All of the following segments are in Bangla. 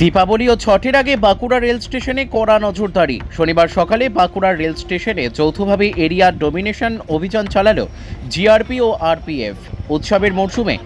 দীপাবলি ও ছটের আগে বাঁকুড়া রেল স্টেশনে কড়া নজরদারি। শনিবার সকালে বাঁকুড়া রেল স্টেশনে যৌথভাবে এরিয়া ডোমিনেশন অভিযান চালালো জিআরপি ও আরপিএফ। উৎসবের মরশুমে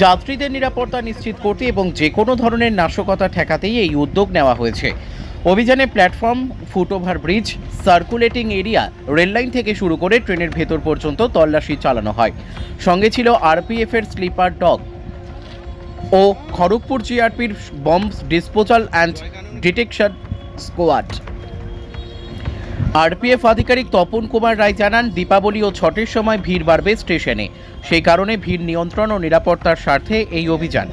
যাত্রীদের নিরাপত্তা নিশ্চিত করতে এবং যে কোনো ধরনের নাশকতা ঠেকাতেই এই উদ্যোগ নেওয়া হয়েছে। অভিযানে platform foot over bridge, circulating area rail line থেকে শুরু করে ট্রেনের ভেতর পর্যন্ত তল্লাশি চালানো হয়। সঙ্গে ছিল আরপিএফ এর স্লিপার ডগ। ও Kharagpur জিআরপির bomb disposal and detection squad. RPF আধিকারিক তপন কুমার রায় জানান, দীপাবলি ও ছটের সময় ভিড় বাড়বে স্টেশনে। সেই কারণে ভিড় নিয়ন্ত্রণ ও নিরাপত্তার স্বার্থে এই অভিযান।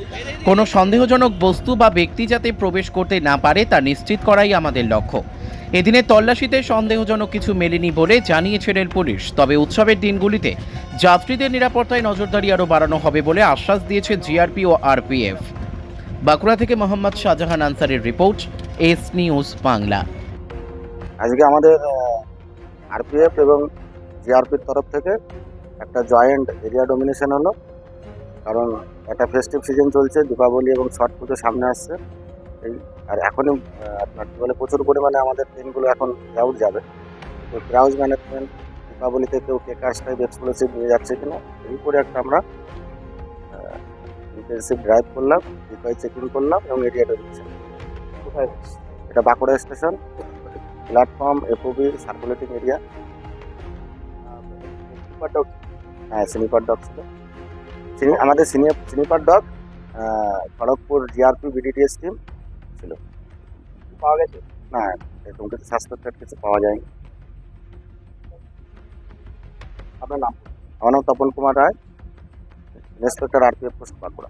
কোনো সন্দেহজনক বস্তু বা ব্যক্তি যাতে প্রবেশ করতে না পারে তা নিশ্চিত করাই আমাদের লক্ষ্য। এদিনে তল্লাশিতে সন্দেহজনক কিছু মেলেনি বলে জানিয়েছে রেল পুলিশ। তবে উৎসবের দিনগুলিতে যাত্রীদের নিরাপত্তায় নজরদারি আরও বাড়ানো হবে বলে আশ্বাস দিয়েছে জিআরপি ও আরপিএফ। বাঁকুড়া থেকে মোহাম্মদ শাহজাহান আনসারের রিপোর্ট, এস নিউজ বাংলা। আজকে আমাদের আরপিএফ এবং জিআরপির তরফ থেকে একটা জয়েন্ট এরিয়া ডোমিনেশন হলো। কারণ একটা ফেস্টিভ সিজন চলছে, দীপাবলি এবং ছট পুজো সামনে আসছে। এই আর এখনই আপনার কি বলে প্রচুর পরিমাণে আমাদের ট্রেনগুলো এখন ক্রাউড যাবে। তো ক্রাউড ম্যানেজমেন্ট দীপাবলিতে কেউ কেকার্স টাইপ এক্সপ্লোসিভ নিয়ে যাচ্ছে কিনা এই করে একটা আমরা ইন্টেন্সিভ ড্রাইভ করলাম ডিপাই চেকিং করলাম এবং এরিয়া ডোমিনেশন কোথায়? এটা Bankura station platform FOB circulating area হ্যাঁ স্লিপার ডগ ছিল। আমাদের senior sleeper dog Kharagpur GRP BDTS team ছিল। পাওয়া গেছে? না এরকম কিছু সাসপেক্টেড কিছু পাওয়া যায়নি। আপনার নাম? আমার নাম Tapan Kumar Roy inspector RPF post Bankura.